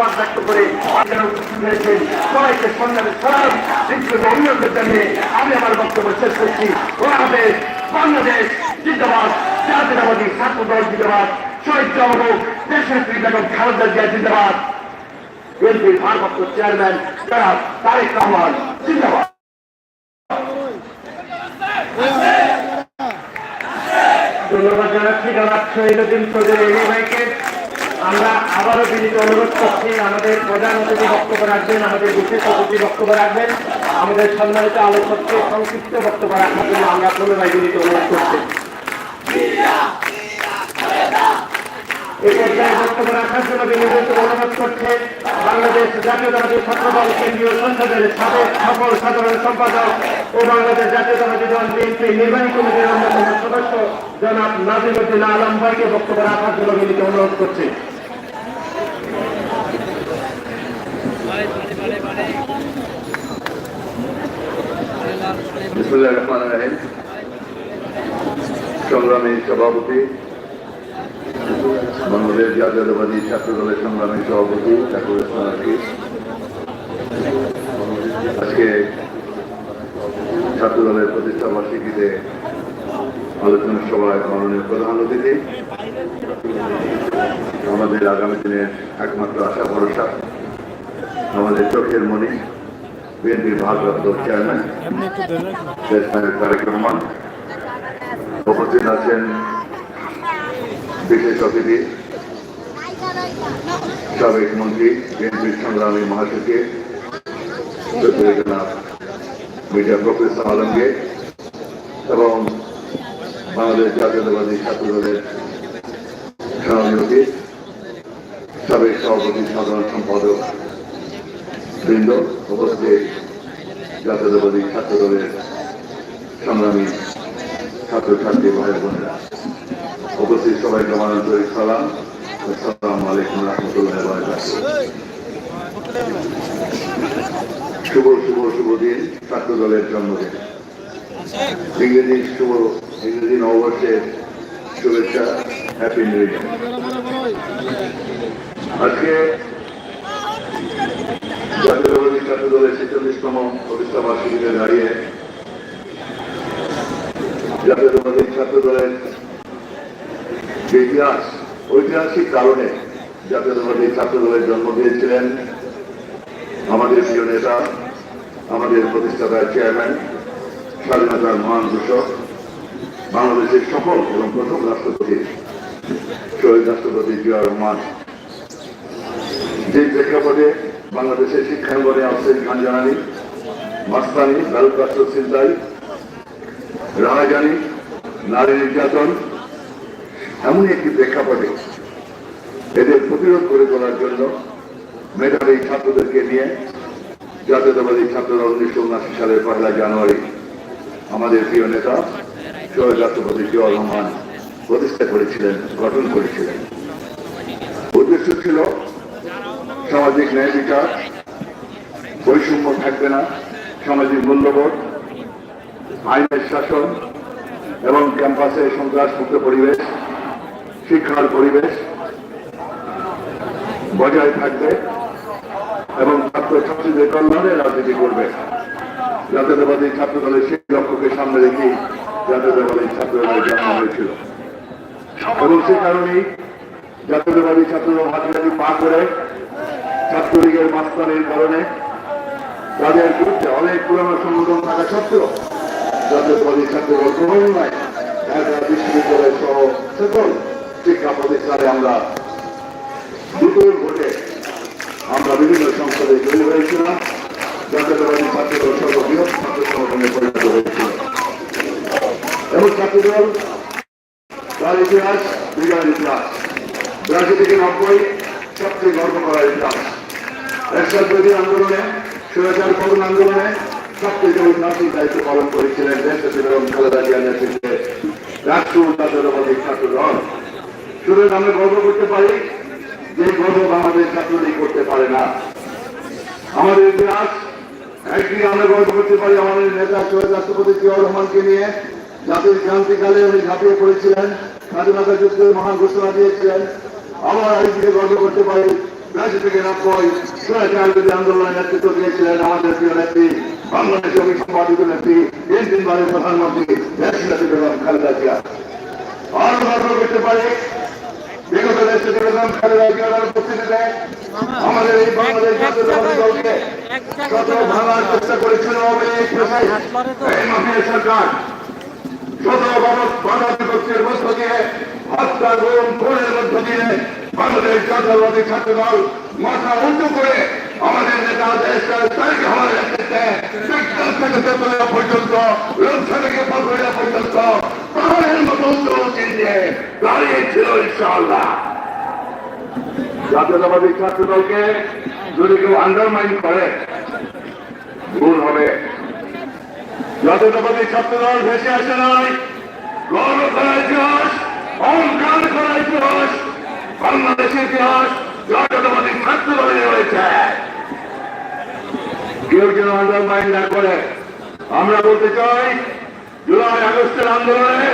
ধন্যবাদ ব্যক্ত করে সবাইকে সংগ্রামে সালাম। বিশ্বকে অভিনন্দন জানিয়ে আমি আমার বক্তব্য শেষ করছি। বাংলাদেশ বাংলাদেশ জিন্দাবাদ জাতীয়তাবাদী ছাত্র দল জিন্দাবাদ, শহীদ জওয়ান দেশের বেগম খালেদা জিয়া জিন্দাবাদ। বিএনপির ভারপ্রাপ্ত চেয়ারম্যান জনাব তারেক রহমান, জিন্দাবাদ। ধন্যবাদ জানাচ্ছি, জনাব শহীদুদ্দিন চৌধুরী। এলি ভাইকে আমরা আবারও বিনীত অনুরোধ করছি, আমাদের প্রধান অতিথি বক্তব্য রাখবেন, আমাদের বিশেষ অতিথি বক্তব্য রাখবেন। আমাদের সম্মানিত আলোচককে সংক্ষিপ্ত বক্তব্য রাখার জন্য আমরা পুনরায় বিনীত অনুরোধ করছি। বক্তব্য রাখার জন্য অনুরোধ করছে বাংলাদেশ কেন্দ্রীয় সংসদের সাধারণ সম্পাদক ও বাংলাদেশ জনাব নাজিমুদ্দিন আলম ভাইকে বক্তব্য রাখার জন্য বিনীত অনুরোধ করছে বিসমুল্লাহ রহমান রাহিম সংগ্রামী সভাপতি, বাংলাদেশ জাতীয়তাবাদী ছাত্র দলের সংগ্রামী সভাপতি আজকে ছাত্র দলের প্রতিষ্ঠা বার্ষিকীতে আলোচনা সভায় মাননীয় প্রধান অতিথি। আমাদের আগামী দিনের একমাত্র আশা ভরসা। আমাদের চোখের মণি বিএনপির ভারপ্রাপ্ত চেয়ারম্যান শেখ নায়ক তারেক রহমান, উপস্থিত আছেন বিশেষ অতিথি, সাবেক মন্ত্রী, বিএনপির সংগ্রামী মহাসচিব মির্জা প্রফেসর আলমগীর এবং বাংলাদেশ জাতীয়তাবাদী ছাত্র দলের সাবেক সভাপতি সাধারণ সম্পাদক বৃন্দ উপস্থিত জাতীয়তাবাদী ছাত্র দলের সংগ্রামী ছাত্রছাত্রী ভাই বোনেরা উপস্থিত সবাইকে আমার আন্তরিক সালাম আসসালামু আলাইকুম রহমতুল্লাহ শুভ শুভ শুভ দিন ছাত্র দলের জন্মদিন ইংরেজি শুভ, ইংরেজি নববর্ষের শুভেচ্ছা হ্যাপি নিউ ইয়ার আজকে ছাত্র দলের ছেচল্লিশতম প্রতিষ্ঠা বার্ষিকীতে দাঁড়িয়ে জাতীয়তাবাদী ছাত্র দলের যে ইতিহাস, ঐতিহাসিক কারণে জাতীয়তাবাদী ছাত্র দলের জন্ম দিয়েছিলেন আমাদের প্রিয় নেতা, আমাদের প্রতিষ্ঠাতার চেয়ারম্যান, স্বাধীনতার মহান ঘোষক, বাংলাদেশের সফল এবং প্রথম রাষ্ট্রপতি, শহীদ রাষ্ট্রপতি জিয়া রহমান। যে প্রেক্ষাপটে বাংলাদেশের শিক্ষাঙ্গনে আসছেন খানজানানি মাস্তানি বালুকাস্ত্র চিন্তাই রাহাজানি নারী নির্যাতন এমন একটি প্রেক্ষাপটে এদের প্রতিরোধ করে তোলার জন্য মেধাবী ছাত্রদেরকে নিয়ে জাতীয়তাবাদী ছাত্ররা উনিশশো উনআশি সালের পয়লা জানুয়ারি আমাদের প্রিয় নেতা শহীদ রাষ্ট্রপতি জিয়া রহমান প্রতিষ্ঠা করেছিলেন, গঠন করেছিলেন। উদ্দেশ্য ছিল সামাজিক ন্যায় বিচার, বৈষম্য থাকবে না, সামাজিক মূল্যবোধ, আইনের শাসন এবং ক্যাম্পাসে সন্ত্রাস মুক্ত পরিবেশ, শিক্ষার পরিবেশ বজায় থাকবে এবং ছাত্র ছাত্রীদের কল্যাণে রাজনীতি করবে। জাতীয়তাবাদী ছাত্র দলের সেই লক্ষ্যকে সামনে রেখেই জাতীয়তাবাদী ছাত্র দলের জন্ম হয়েছিল। এবং সে কারণেই জাতীয়তাবাদী ছাত্রদল হাতিয়ারি পা করে ছাত্রলীগের মাস্তানের কারণে তাদের বিরুদ্ধে অনেক পুরানো সংগঠন থাকা সত্ত্বেও জাতীয়তাবাদী ছাত্রদল ক্রমান্বয়ে ঢাকা বিশ্ববিদ্যালয় সহ সকল শিক্ষা প্রতিষ্ঠানে আমরা দুটোর ভোটে আমরা বিভিন্ন সংসদে জয়ী হয়েছিলাম জাতীয়তাবাদী ছাত্রদল সর্ববৃহৎ ছাত্র সংগঠনে পরিণত হয়েছিল। এবং ছাত্রদল, তার ইতিহাস বিজয়ের ইতিহাস থেকে নব্বই, সবচেয়ে গর্ব করার ইতিহাস। একসাথ বিরোধী আন্দোলনে স্বৈরাচার পতন আন্দোলনে সবচেয়ে ঐতিহাসিক দায়িত্ব পালন করেছিলেন দেশ এবং খালেদা জিয়া নেতৃত্বে রাষ্ট্র গর্ব করতে পারি, যে গর্ব বাংলাদেশ ছাত্রলীগ করতে পারে না। আমাদের ইতিহাস, একদিকে আমরা গর্ব করতে পারি আমাদের নেতা শহীদ রাষ্ট্রপতি জিয়াউর রহমানকে নিয়ে, জাতির ক্রান্তিকালে উনি ঝাঁপিয়ে পড়েছিলেন, স্বাধীনতা যুদ্ধের মহান ঘোষণা দিয়েছিলেন। আবার একদিকে গর্ব করতে পারি রাজ্য নব্বই স্বৈরাচার আন্দোলনের নেতৃত্ব দিয়েছিলেন আমাদের প্রিয় নেত্রী বাংলাদেশ অমি সম্পাদিত নেত্রী তিন তিনবারের প্রধানমন্ত্রী দেশনাথী বেগম খালেদা জিয়া। আরও গর্ব করতে পারে বিগত দেশে বেগম খালেদা জিয়ার উপস্থিতিতে আমাদের এই বাংলাদেশ জাতীয়তাবাদী দলকে শত ভাঙার চেষ্টা করেছিল এই মাফিয়া সরকার শত বাধা বিপক্ষের মধ্য দিয়ে হত্যা গুম খুনের মধ্য দিয়ে বাংলাদেশ জাতীয়বাদী ছাত্র দল মাথা উঁচু করে আমাদের নেতা পর্যন্ত পর্যন্ত জাতীয়তাবাদী ছাত্র দলকে যদি কেউ আন্ডারমাইন করে, ভুল হবে। জাতীয়তাবাদী ছাত্র দল ভেসে আসে নাই। গর্ব করা ইতিহাস অহংকার করা ইতিহাস বাংলাদেশের ইতিহাস জাতীয়তাবাদী ছাত্র দলে রয়েছে কেউ যেন আন্ডারমাইন না করে। আমরা বলতে চাই, জুলাই আগস্টের আন্দোলনে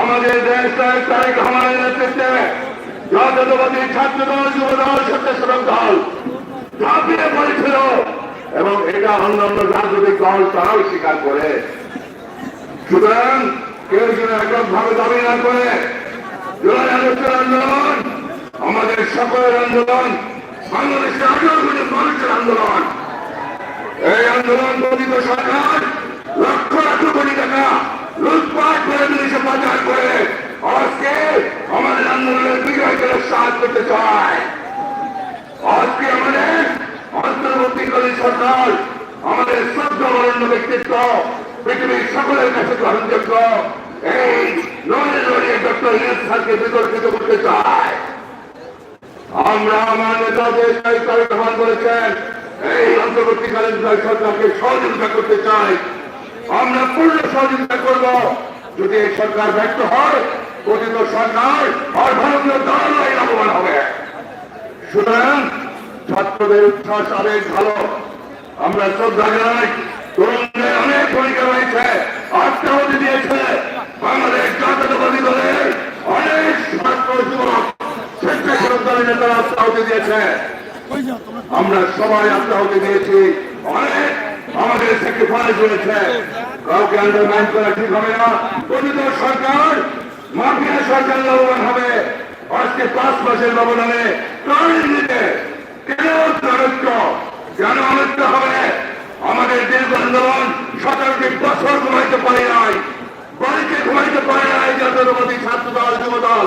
আমাদের দেশ তারিখ আমাদের নেতৃত্বে জাতীয়তাবাদী ছাত্র দল, যুব দল, স্বেচ্ছাসেবক দল ঝাঁপিয়ে পড়েছিল এবং এটা অন্যান্য রাজনৈতিক দল তারাও স্বীকার করে। সুতরাং কেউ যেন এককভাবে দাবি না করে, জুলাই আগস্টের আন্দোলন আমাদের সকলের আন্দোলন, বাংলাদেশের আঠারো কোটি মানুষের আন্দোলন। এই আন্দোলন সরকার লক্ষ লক্ষ কোটি টাকা লুটপাট করে করে আজকে আমাদের আন্দোলনের সাহায্য করতে চায়। আজকে আমাদের সরকার আমাদের ব্যক্তিত্ব, পৃথিবীর সকলের কাছে গ্রহণযোগ্য। এই নয় নয় ডক্টর ইউনুস স্যারকে বিতর্কিত করতে চায়। আমরা আমার নেতাদের প্রমাণ করেছেন, এই অন্তর্বর্তীকালীন সরকারকে সহযোগিতা করতে চাই। আমরা পূর্ণ সহযোগিতা করব। যদি এই সরকার ব্যর্থ হয় গঠিত সরকার আর ভারতীয় দলই লাভবান হবে। সুতরাং ছাত্রদের উচ্ছ্বাস আবেগ ভালো। আমরা শ্রদ্ধা জানাই, তরুণদের অনেক ভূমিকা রয়েছে আত্মাহতি দিয়েছে বাংলাদেশ জাতীয়তাবাদী দলের অনেক ছাত্র যুবক। আমরা সবাই আত্মাহতি দিয়েছি কাউকে আন্ডারমাইন করা ঠিক হবে না। সরকার, মাফিয়া সরকার লাভবান হবে। আজকে পাঁচ মাসের ব্যবধানে কেন কেন অনৈক্য হবে? আমাদের দীর্ঘ আন্দোলন সতেরোটি বছর ঘুমাইতে পারে নাই। বাড়িতে ঘুমাইতে পারে নাই জাতীয়তাবাদী ছাত্র দল দল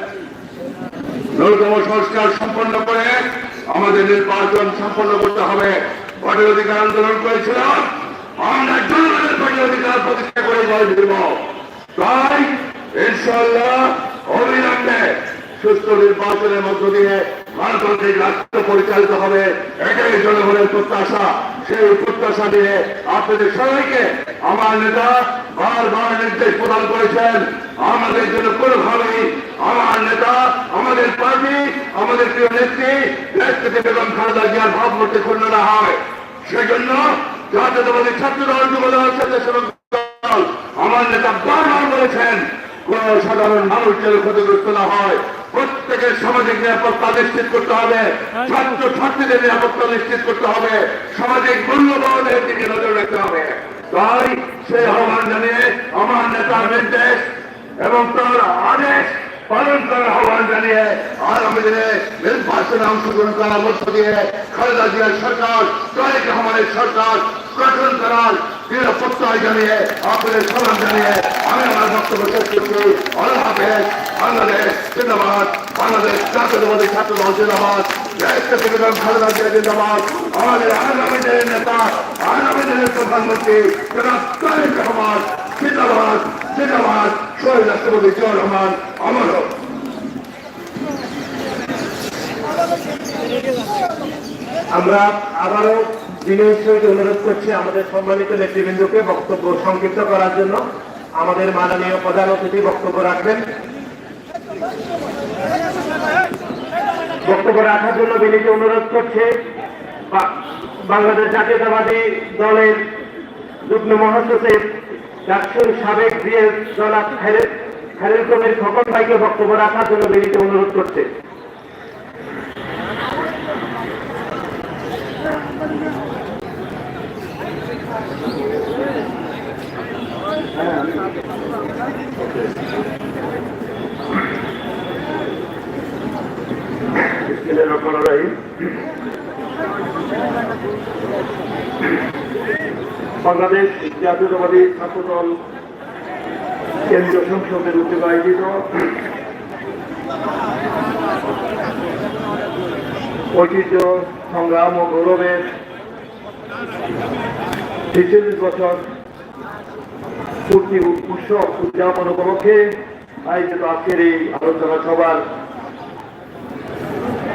ন্যূনতম সংস্কার সম্পন্ন করে আমাদের নির্বাচন সম্পন্ন করতে হবে। ভোটের অধিকার আন্দোলন করেছিলাম। আমরা জনগণের ভোটের অধিকার প্রতিষ্ঠা করে জয় দিব তাই ইনশাল্লাহ অবিলম্বে সুস্থ নির্বাচনের মধ্য দিয়ে গণতান্ত্রিক রাষ্ট্র পরিচালিত হবে এটাই জনগণের প্রত্যাশা। সেই প্রত্যাশা দিয়ে আপনাদের সবাইকে আমার নেতা বারবার নির্দেশ প্রদান করেছেন, আমাদের জন্য কোনোভাবেই আমার নেতা, আমাদের পার্টি, আমাদের প্রিয় নেত্রী নেত্রী বেগম খালেদা জিয়ার ভাবমূর্তি ক্ষুণ্ণ না হয়। সেজন্য জাতীয়তাবাদী ছাত্র দল যুব দল স্বেচ্ছাসেবক দল, আমার নেতা বারবার বলেছেন, কোন সাধারণ মানুষ যেন ক্ষতিগ্রস্ত না হয়। প্রত্যেকের সামাজিক নিরাপত্তা নিশ্চিত করতে হবে। ছাত্র ছাত্রীদের নিরাপত্তা নিশ্চিত করতে হবে। সামাজিক মূল্যবোধের দিকে নজর রাখতে হবে। তাই সেই আহ্বান জানিয়ে আমার নেতার নির্দেশ এবং তার আদেশ পালন করার আহ্বান জানিয়ে আগামী দিনে নির্বাচনে অংশগ্রহণ করার মধ্য দিয়ে খালেদা জিয়ার সরকার তারেক রহমানের সরকার গঠন করার প্রত্যয় জানিয়ে আপনাদের সালাম জানিয়ে আমি আমার বক্তব্য শেষ করছি। আল্লাহ হাফেজ। বাংলাদেশ ছাত্র আমাদের দিনের নেতা দিনের প্রধানমন্ত্রী রহমান আমরা আবারও বিনয়ের সহিত অনুরোধ করছি আমাদের সম্মানিত নেতৃবৃন্দকে বক্তব্য সংক্ষিপ্ত করার জন্য। আমাদের মাননীয় প্রধান অতিথি বক্তব্য রাখবেন। বক্তব্য রাখার জন্য বিনীত অনুরোধ করছে বাংলাদেশ জাতীয়তাবাদী দলের যুগ্ম মহাসচিব ডাকসুর সাবেক দিয়ে জনাব খালেদ খালেদ কবির খকন ভাইকে বক্তব্য রাখার জন্য বিনীত অনুরোধ করছে। বাংলাদেশ জাতীয়তাবাদী ছাত্রদল কেন্দ্রীয় সংসদের উদ্যোগে আয়োজিত ঐতিহ্য সংগ্রাম ও গৌরবের ছেচল্লিশ বছর পূর্তি উৎসব উদযাপন উপলক্ষে আয়োজিত আজকের এই আলোচনা সভার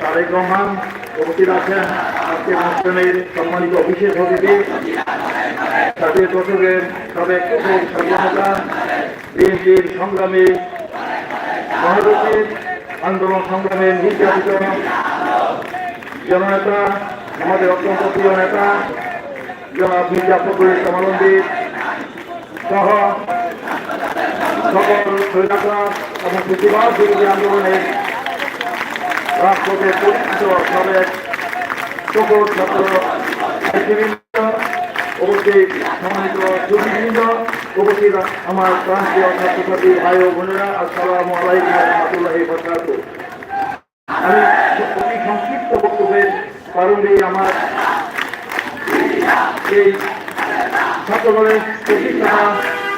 তারেক রহমান উপস্থিত আছেন আজকে অনুষ্ঠানের সম্মানিত বিশেষ অতিথি। জাতীয় দশকের সাবেক স্বাধীনতা বিএনপির সংগ্রামী মহাসচিব আন্দোলন সংগ্রামের নির্যাতিত জননেতা, আমাদের অত্যন্ত প্রিয় নেতা, জনাব মির্জা ফখরুল সহ সকল সৈনিকরা এবং প্রতিবাদ বিরোধী আন্দোলনের রাষ্ট্রকে পরিচিত সাবেক সকল ছাত্র উপস্থিত সম্মানিত সুদীবৃন্দ উপস্থিত আমার প্রান্তীয় ছাত্রছাত্রী ভাই ও বোনেরা আসসালামু আলাইকুম রহমতুল্লাহ বরকাত আমি অতি সংক্ষিপ্ত বক্তব্যের কারণে আমার এই ছাত্রদলের প্রতিষ্ঠাতা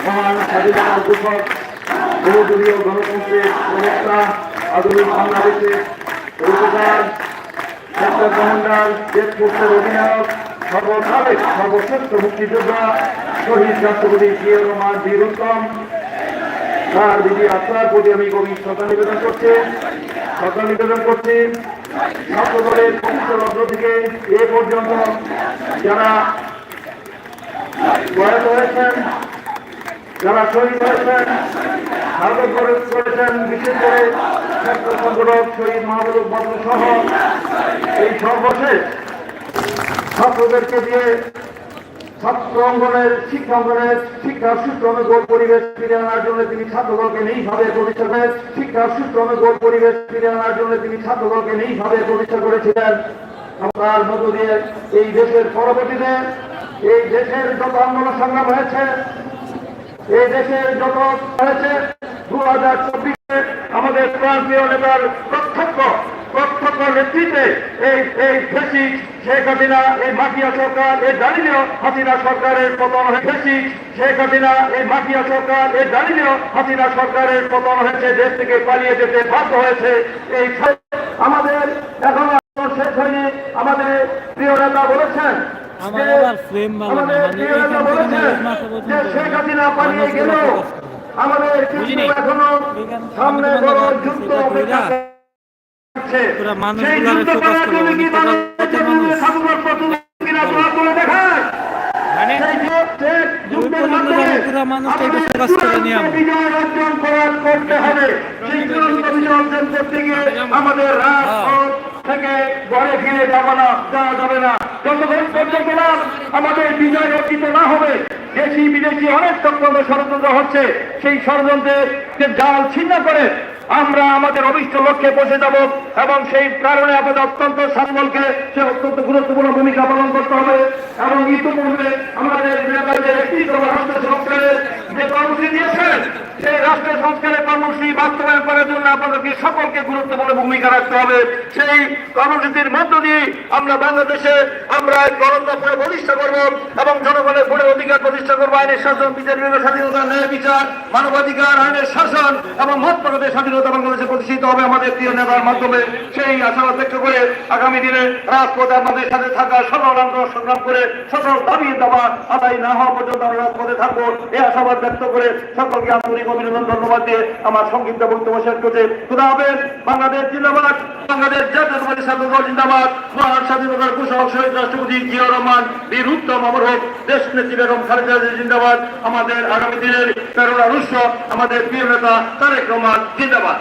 মহান স্বাধীনতার ঘোষক বহুদলীয় গণতন্ত্রের প্রবক্তা আধুনিক বাংলাদেশের রূপকার ডাক্তার কমান্ডার দেশ ফোর্সের অধিনায়ক সর্বসাবেক সর্বশ্রেষ্ঠ মুক্তিযোদ্ধা, শহীদ রাষ্ট্রপতি জিয়া রহমান বীর উত্তম তার দিদি আত্মার প্রতি আমি গভীর শ্রদ্ধা নিবেদন করছি। শ্রদ্ধা নিবেদন করছি ছাত্রদলের পবিত্র থেকে এ পর্যন্ত যারা প্রয়াত হয়েছেন, যারা শহীদ হয়েছেন শিক্ষা অঙ্গনের সূত্র অনুকূল পরিবেশ তিনি ছাত্রদলকে নিজভাবে প্রতিষ্ঠা করেছিলেন। তার মধ্য দিয়ে এই দেশের পরবর্তীতে এই দেশের যত আন্দোলন সংগ্রাম হয়েছে এই দেশের যত হয়েছে দু হাজার চব্বিশে আমাদের প্রান্তীয় নেতার প্রত্যক্ষ প্রত্যক্ষ নেতৃত্বে এই এই ফেসি শেখ হাসিনা, এই মাফিয়া সরকার, এই দাঁড়িয়েও হাসিনা সরকারের পতন ফেসি শেখ হাসিনা, এই মাফিয়া সরকার, এই দাঁড়িয়েও হাসিনা সরকারের পতন হয়েছে, দেশ থেকে পালিয়ে যেতে বাধ্য হয়েছে। এই আমাদের এখন শেষ হয়নি। আমাদের প্রিয় নেতা বলেছেন আমার আবার frame ভালো না, আমাদের মানে প্রিয় থেকে বলেছেন মাথা পর্যন্ত শেখ হাসিনা পালিয়ে গেল। আমাদের কিন্তু এখনও সামনে বড় যুদ্ধ অপেক্ষা করছে। সেই যুদ্ধ focus করার কি বাংলাদেশের মানুষ? স্বাধীনতা প্রস্তুত কিনা তোমরা তুলে দেখায়। মানে সেই যুদ্ধ- সেই যুদ্ধের মাধ্যমে যেন পুরা মানুষটা এটা আমাদের focus করে নিয়ে চূড়ান্ত আমরা। বিজয় অর্জন করার করতে হবে। সেই চূড়ান্ত বিজয় অর্জন করতে গিয়ে আমাদের রাজপথ থেকে ঘরে ফিরে যাব না যাওয়া যাবে না। যতক্ষণ পর্যন্ত না আমাদের বিজয় অর্জিত না হবে, দেশি বিদেশি অনেক চক্রান্ত ষড়যন্ত্র হচ্ছে, সেই ষড়যন্ত্রের জাল ছিন্ন করে আমরা আমাদের অভিষ্ট লক্ষ্যে পৌঁছে যাব এবং সেই কারণে আমাদের অত্যন্ত সাংবলকে সে অত্যন্ত গুরুত্বপূর্ণ ভূমিকা পালন করতে হবে এবং ইতিপূর্বে আমাদের একটি যে কর্মসূচি দিয়েছেন সেই রাষ্ট্র সংস্কারের কর্মসূচি বাস্তবায়ন করার জন্য আপনাদেরকে সকলকে গুরুত্বপূর্ণ ভূমিকা রাখতে হবে। সেই কর্মসূচির মধ্য দিয়ে আমরা বাংলাদেশে আমরা গণতন্ত্র প্রতিষ্ঠা করব এবং জনগণের ভোটে অধিকার প্রতিষ্ঠা করব, আইনের শাসন, বিচার বিভাগের স্বাধীনতা, ন্যায় বিচার, মানবাধিকার, আইনের শাসন এবং মত প্রকাশের স্বাধীনতা বাংলাদেশে প্রতিষ্ঠিত হবে আমাদের প্রিয় নেতার মাধ্যমে। সেই আশাবাদ ব্যক্ত করে আগামী দিনে রাজপথে আমাদের সাথে থাকা আন্দোলন সংগ্রাম করে সকল দাবি দাবা আদায় না হওয়া পর্যন্ত আমরা রাজপথে থাকব। এই আশাবাদ ব্যক্ত করে সকলকে আন্তরিক অভিনন্দন ধন্যবাদ দিয়ে আমার সংক্ষিপ্ত বক্তব্য শেষ করছে। খুদা হাফেজ, বাংলাদেশ জিন্দাবাদ, বাংলাদেশ ছাত্র দল জিন্দাবাদ। মহান স্বাধীনতার ঘোষক শহীদ রাষ্ট্রপতি জিয়া রহমান, বীর উত্তম অমর হোক দেশ নেত্রী বেগম খালেদা জিন্দাবাদ। আমাদের আগামী দিনের প্রেরণা রুশ, আমাদের প্রিয় নেতা তারেক রহমান, জিন্দাবাদ।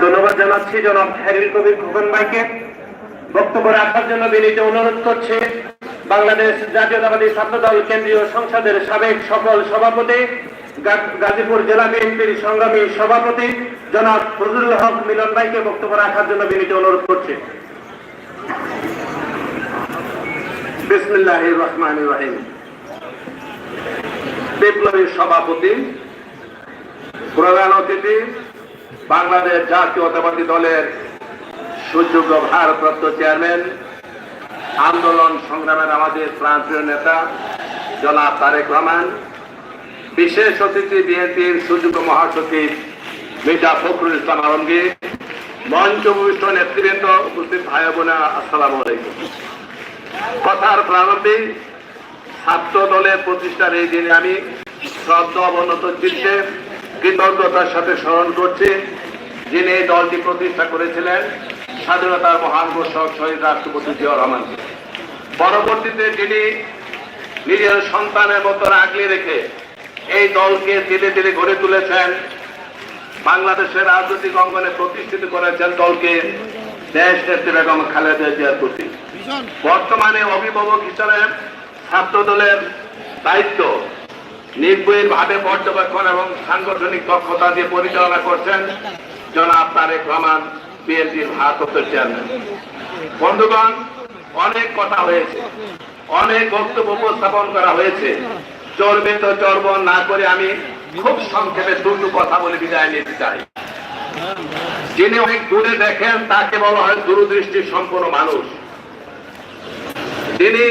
ধন্যবাদ জানাচ্ছি জনাব হ্যারিল কবির খোকন ভাইকে। বক্তব্য রাখার জন্য বিনীত অনুরোধ করছে। বাংলাদেশ জাতীয়তাবাদী ছাত্র দল কেন্দ্রীয় সংসদের সাবেক সকল সভাপতি গাজীপুর জেলা বিএনপির সংগ্রামী সভাপতি জনাব ফজলুল হক মিলন ভাইকে বক্তব্য রাখার জন্য বিনীত অনুরোধ করছে। বিপ্লবী সভাপতি, প্রধান অতিথি, বাংলাদেশ জাতীয়তাবাদী দলের সুযোগ্য ভারপ্রাপ্ত চেয়ারম্যান আন্দোলন সংগ্রামের আমাদের প্রান্তীয় নেতা, জনাব তারেক রহমান, বিশেষ অতিথি বিএনপির সুযোগ্য মহাসচিব মির্জা ফখরুল ইসলাম আলমগীর মঞ্চ ভূমিষ্ঠ নেতৃবৃন্দ উপস্থিত ভাই বোনা আসসালামু আলাইকুম। কথার প্রারম্ভে ছাত্র দলের প্রতিষ্ঠার এই দিনে আমি শ্রদ্ধা অবনত চিত্তে কৃতজ্ঞতার সাথে স্মরণ করছি যিনি এই দলটি প্রতিষ্ঠা করেছিলেন, স্বাধীনতার মহান ঘোষক শহীদ রাষ্ট্রপতি জিয়া রহমান পরবর্তীতে যিনি নিজের সন্তানের মতো আগলে রেখে এই দলকে ধীরে ধীরে গড়ে তুলেছেন বাংলাদেশের রাজনৈতিক অঙ্গনে প্রতিষ্ঠিত করেছেন দলকে দেশ নেত্রী বেগম খালেদা জিয়ার প্রতি। বর্তমানে অভিভাবক হিসাবে ছাত্র দলের দায়িত্ব নির্ভীর ভাবে পর্যবেক্ষণ এবং সাংগঠনিক দক্ষতা দিয়ে পরিচালনা করছেন জনাব তারেক রহমান বিএনপির ভারপ্রাপ্ত চেয়ারম্যান বন্ধুগণ অনেক কথা হয়েছে। অনেক বক্তব্য উপস্থাপন করা হয়েছে। চলবে তো চর্ব না করে আমি খুব সংক্ষেপে দুটো কথা বলে বিদায় নিতে চাই। যিনি অনেক দূরে দেখেন, তাকে বলা হয় দূরদৃষ্টি সম্পন্ন মানুষ। যিনি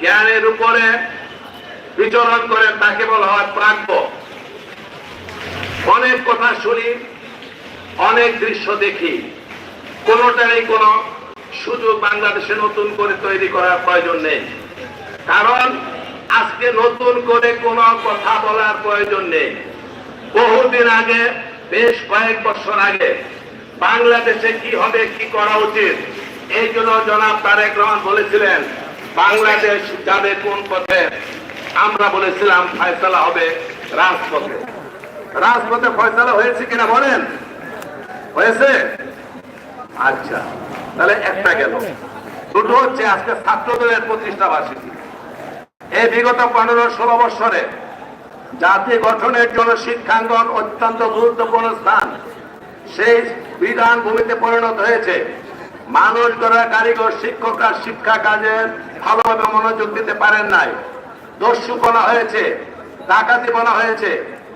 জ্ঞানের উপরে বিচরণ করেন, তাকে বলা হয় প্রাজ্ঞ। অনেক কথা শুনি, অনেক দৃশ্য দেখি। কোনোটারই কোনো সুযোগ বাংলাদেশে নতুন করে তৈরি করার প্রয়োজন নেই। কারণ আজকে নতুন করে কোনো কথা বলার প্রয়োজন নেই। বহুদিন আগে, বেশ কয়েক বছর আগে বাংলাদেশে কি হবে, কি করা উচিত, এই জন্য জনাব তারেক রহমান বলেছিলেন, বাংলাদেশ যাবে কোন পথে? আমরা বলেছিলাম, ফয়সালা হবে রাজপথে। রাজপথে ফয়সালা হয়েছে কিনা বলেন? হয়েছে? আচ্ছা। তাহলে একটা গেল। দুটো হচ্ছে আজকে ছাত্র দলের প্রতিষ্ঠা বার্ষিকী। এই বিগত পনেরো ষোলো বৎসরে জাতি গঠনের জন্য শিক্ষাঙ্গন অত্যন্ত গুরুত্বপূর্ণ স্থান। সেই বিধান ভূমিতে পরিণত হয়েছে। মানুষ গড়া কারিগর শিক্ষকরা শিক্ষা কাজে ভালোভাবে মনোযোগ দিতে পারেন নাই। দস্যু বলা হয়েছে, ডাকাতি বলা হয়েছে।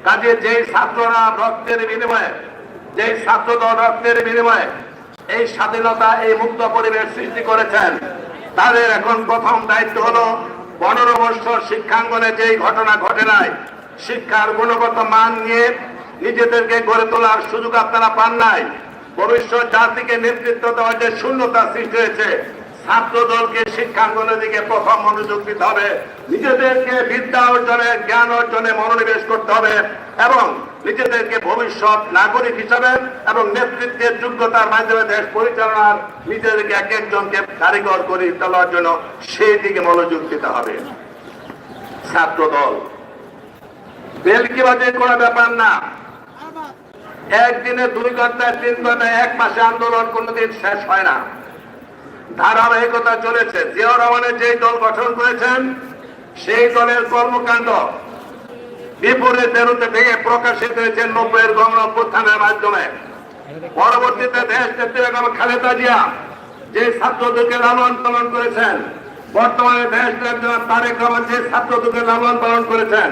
কাজে যেই ছাত্ররা রক্তের বিনিময়ে, যেই ছাত্রদল রক্তের বিনিময়ে এই স্বাধীনতা, এই মুক্ত পরিবেশ সৃষ্টি করেছেন। তাদের এখন প্রথম দায়িত্ব হলো পনেরো বছর শিক্ষাঙ্গনে যেই ঘটনা ঘটে নাই, শিক্ষার গুণগত মান নিয়ে নিজেদেরকে গড়ে তোলার সুযোগ আপনারা পান নাই। ভবিষ্যৎ জাতিকে নেতৃত্ব দেওয়ার যে শূন্যতা সৃষ্টি হয়েছে ছাত্র দলকে শিক্ষাঙ্গনের দিকে প্রথম মনোযোগ দিতে হবে। নিজেদেরকে বিদ্যা অর্জনে জ্ঞান অর্জনে মনোনিবেশ করতে হবে এবং নিজেদেরকে ভবিষ্যৎ নাগরিক হিসাবে এবং নেতৃত্বের যোগ্যতার মাধ্যমে দেশ পরিচালনার নিজেদেরকে এক একজনকে কারিগর করে তোলার জন্য সেই দিকে মনোযোগ দিতে হবে। ছাত্র দল। বেলকিবাজের কোনো ব্যাপার না। একদিনে দুই ঘন্টায় তিন ঘন্টায় এক মাসে আন্দোলন কোনোদিন শেষ হয় না। ধারাবাহিকতা চলেছে। জিয়া রহমানের যে দল গঠন করেছেন, সেই দলের কর্মকাণ্ড বিপরীত বেরোতে ভেঙে প্রকাশিত হয়েছে নব্বইয়ের গণ অভ্যুত্থানের মাধ্যমে। পরবর্তীতে দেশ নেত্রী খালেদা জিয়া যে ছাত্রদেরকে লালন পালন করেছেন, বর্তমানে দেশ তারেক রহমান যে ছাত্রদেরকে লালন পালন করেছেন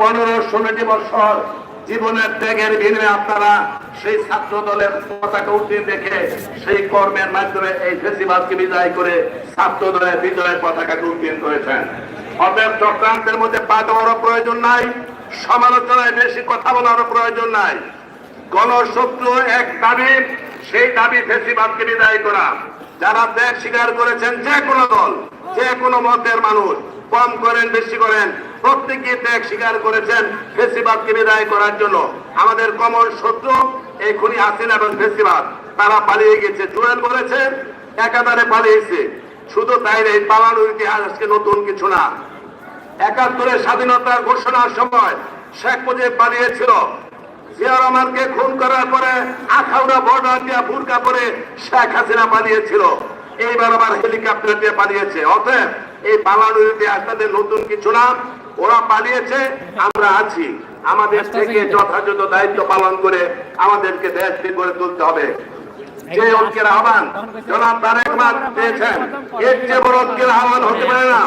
পনেরো ষোলোটি বছর জীবনের ত্যাগের বিনিময়ে আপনারা সেই ছাত্র দলের পতাকা উঠিয়ে দেখে সেই কর্মের মাধ্যমে এই ফেসিবাদকে বিদায় করে ছাত্র দলের বিজয়ের পতাকাকে উত্তীর্ণ করেছেন। অতএব চক্রান্তের মধ্যে পা দেওয়ারও প্রয়োজন নাই, সমালোচনায় বেশি কথা বলারও প্রয়োজন নাই। গণশত্রু এক দাবি, সেই দাবি ফেসিবাদকে বিদায় করা। যারা ত্যাগ স্বীকার করেছেন যে কোনো দল, যে কোনো মতের মানুষ, কম করেন, বেশি করেন প্রত্যেকে ত্যাগ স্বীকার করেছেন ফেসিবাদকে বিদায় করার জন্য। আমাদের কমন শত্রু এই খুনি হাসিনা এবং ফেসিবাদ, তারা পালিয়ে গেছে। জুয়েল বলেছে, একাধারে পালিয়েছে। শুধু তাই এই পালানোর ইতিহাস আজকে নতুন কিছু না। একাত্তরের স্বাধীনতার ঘোষণার সময় শেখ মুজিব পালিয়েছিল। জিয়া রহমানকে খুন করার পরে আখাউড়া বর্ডার দিয়ে বুরকা পরে শেখ হাসিনা পালিয়েছিল। এইবার আবার হেলিকপ্টার দিয়ে পালিয়েছে। অতএব এই পালানোর ইতিহাস তাদের নতুন কিছু না। ওরা পালিয়েছে আমরা আছি। আমাদের থেকে যথাযথ দায়িত্ব পালন করে আমাদেরকে দেশকে গড়ে তুলতে হবে। যে ঐক্যের আহ্বান জনাব তারেক রহমান পেয়েছেন এর চেয়ে বড় ঐক্যের আহ্বান হতে পারে না।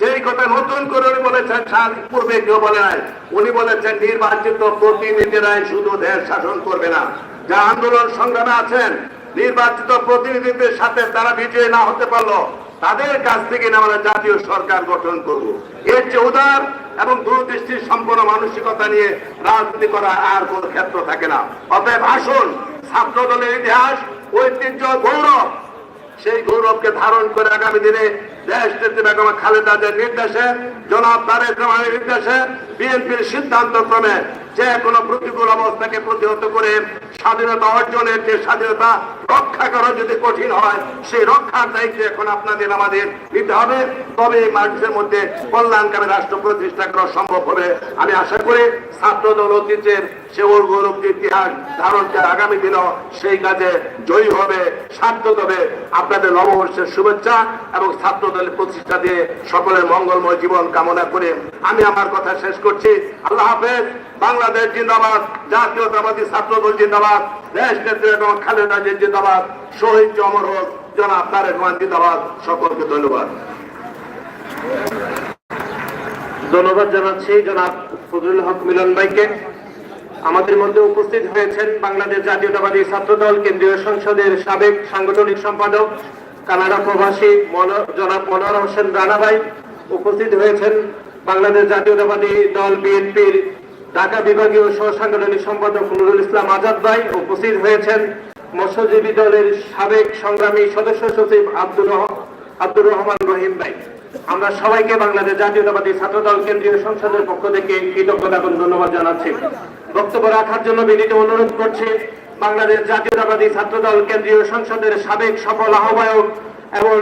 যেই কথা নতুন করে উনি বলেছেন পূর্বে কেউ বলে নাই। উনি বলেছেন নির্বাচিত প্রতিনিধিরাই শুধু দেশ শাসন করবে না। যা আন্দোলন সংগ্রামে আছেন নির্বাচিত প্রতিনিধিদের সাথে তারা বিজয়ী না হতে পারল। তাদের কাছ থেকে আমরা জাতীয় সরকার গঠন করব। এর চেয়ে উদার এবং দূরদৃষ্টির সম্পূর্ণ মানসিকতা নিয়ে রাজনীতি করা আর কোন ক্ষেত্র থাকে না। অতএব আসুন ছাত্র দলের ইতিহাস, ঐতিহ্য, গৌরব, সেই গৌরবকে ধারণ করে আগামী দিনে দেশ নেত্রী বেগম খালেদা জিয়ার নির্দেশে, জনাব তারেক রহমানের নির্দেশে, বিএনপির সিদ্ধান্ত ক্রমে যে কোনো প্রতিকূল অবস্থাকে প্রতিহত করে স্বাধীনতা অর্জনের যে স্বাধীনতা রক্ষা করা যদি কঠিন হয়, সেই রক্ষার দায়িত্ব এখন আপনাদের আমাদের নিতে হবে। তবে এই মানুষের মধ্যে কল্যাণকামী রাষ্ট্র প্রতিষ্ঠা করা সম্ভব হবে। আমি আশা করি ছাত্র দল অতীতের সে গৌরব ইতিহাস ধারণ করে আগামী দিনও সেই কাজে জয়ী হবে। সার্থক হবে আপনাদের নববর্ষের শুভেচ্ছা এবং ছাত্র দলের প্রতিষ্ঠা দিয়ে সকলের মঙ্গলময় জীবন কামনা করে আমি আমার কথা শেষ করছি। আল্লাহ হাফেজ। বাংলাদেশ জিন্দাবাদ, জাতীয়তাবাদী ছাত্র দল জিন্দাবাদ, দেশ নেত্রী এবং খালেদা জিয়া জিন্দাবাদ, শহীদ অমর হোক, জনাব তারেক রহমান জিন্দাবাদ, সকলকে ধন্যবাদ। ধন্যবাদ জানাচ্ছি জনাব ফজলুল হক মিলন ভাইকে। আমাদের মধ্যে উপস্থিত হয়েছেন বাংলাদেশ জাতীয়তাবাদী ছাত্র দল কেন্দ্রীয় সংসদের সাবেক সাংগঠনিক সম্পাদক, কানাডা প্রবাসী জনাব মনোয়ার হোসেন রানা ভাই। উপস্থিত হয়েছেন বাংলাদেশ জাতীয়তাবাদী দল বিএনপির ঢাকা বিভাগীয় সহ সাংগঠনিক সম্পাদক নুরুল ইসলাম আজাদ ভাই উপস্থিত হয়েছেন। মৎস্যজীবী দলের সাবেক সংগ্রামী সদস্য সচিব আব্দুর আব্দুর রহমান রহিম ভাই। আমরা সবাইকে বাংলাদেশ জাতীয়তাবাদী ছাত্র দল কেন্দ্রীয় সংসদের পক্ষ থেকে কৃতজ্ঞতা এবং ধন্যবাদ জানাচ্ছি। বক্তব্য রাখার জন্য বিনীত অনুরোধ করছি, বাংলাদেশ জাতীয়তাবাদী ছাত্র দল কেন্দ্রীয় সংসদের সাবেক সফল আহ্বায়ক এবং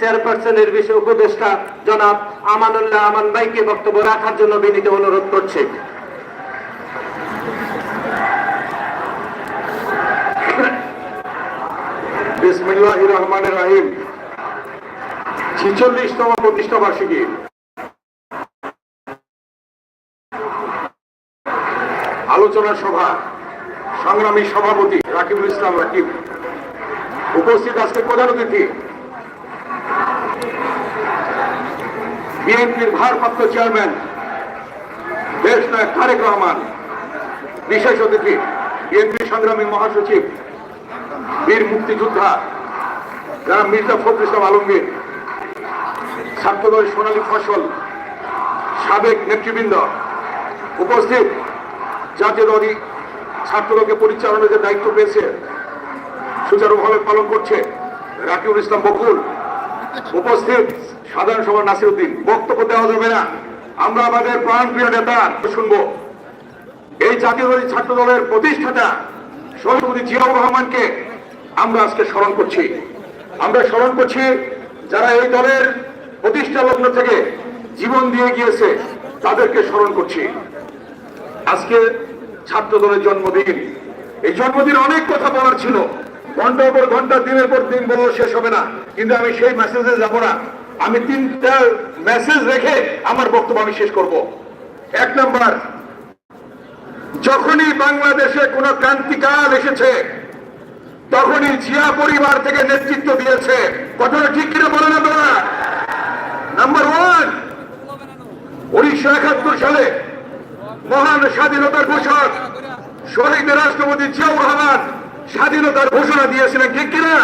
চেয়ারপারসনের উপদেষ্টা জনাব আমানুল্লাহ আমান ভাইকে বক্তব্য রাখার জন্য বিনীত অনুরোধ করছি। রহমান রাহিম। আলোচনা সভা। সংগ্রামী সভাপতি রাকিবুল ইসলাম রাকিব। উপস্থিত আজকে প্রধান অতিথি। বিএনপির ভারপ্রাপ্ত চেয়ারম্যান, দেশ নায়ক তারেক রহমান, বিশেষ অতিথি বিএনপি সংগ্রামী মহাসচিব, বীর মুক্তিযোদ্ধা, যারা মির্জা ফখরুল ইসলাম আলমগীর ছাত্রদল সোনালী ফসল, সাবেক নেতৃবৃন্দ উপস্থিত। জাতীয়বাদী ছাত্রদলকে পরিচালনার যে দায়িত্ব পেয়েছে সুচারুভাবে পালন করছে রাকিবুল ইসলাম বকুল। উপস্থিত সাধারণ সভা নাসিরুদ্দিন, বক্তব্য দেওয়া যাবে না। আমরা আমাদের প্রাণপ্রিয় নেতা শুনব। এই জাতীয়বাদী ছাত্র দলের প্রতিষ্ঠাতা সভাপতি জিয়াউর রহমানকে আমরা আজকে স্মরণ করছি। আমরা স্মরণ করছি যারা এই দলের প্রতিষ্ঠা লগ্ন থেকে জীবন দিয়ে গিয়েছে, তাদেরকে স্মরণ করছি। আজকে ছাত্র দলের জন্মদিন। এই জন্মদিনে অনেক কথা বলার ছিল। ঘণ্টার পর ঘণ্টা, দিনের পর দিন বলল শেষ হবে না। কিন্তু আমি সেই মেসেজে যাব না। আমি তিনটা মেসেজ রেখে আমার বক্তব্য আমি শেষ করব। এক নাম্বার, যখনই বাংলাদেশে কোন ক্রান্তিকাল এসেছে, তখনই জিয়া পরিবার থেকে নেতৃত্ব দিয়েছে। কথাটা ঠিক কিনা বলে না তোমরা? নাম্বার ওয়ান উনিশশো একাত্তর সালে মহান স্বাধীনতার ঘোষক শহীদ রাষ্ট্রপতি জিয়াউর রহমান স্বাধীনতার ঘোষণা দিয়েছিলেন, ঠিক কিনা?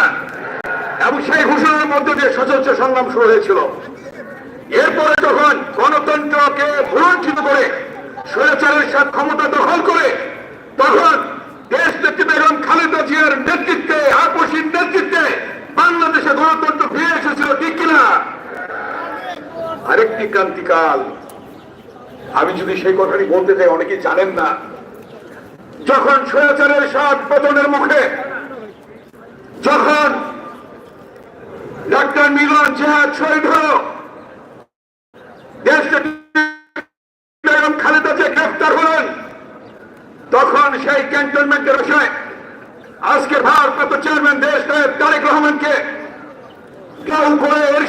এবং সেই ঘোষণার মধ্য দিয়ে সশস্ত্র সংগ্রাম শুরু হয়েছিল। এরপরে যখন গণতন্ত্রকে ভুলঞ্চিত করে স্বৈরাচারের সাথে ক্ষমতা দখল করে, তখন দেশ নেত্রী বেগম খালেদা জিয়ার নেতৃত্বে আপসীর নেতৃত্বে বাংলাদেশে গণতন্ত্র ফিরে এসেছিল, ঠিক কিনা? আরেকটি ক্রান্তিকাল। আমি যদি সেই কথাটি বলতে চাই, অনেকেই জানেন না। যখন স্বৈরাচারের সাত পতনের মুখে, যখন ডাক্তার মিলন জেহাদ শহীদ হল খালেদা যে গ্রেফতার হলেন। তখন সেই ক্যান্টনমেন্টের বিষয়ে আজকে ভারপ্রাপ্ত চেয়ারম্যান দেশ তারেক রহমানকে কেউ করে এর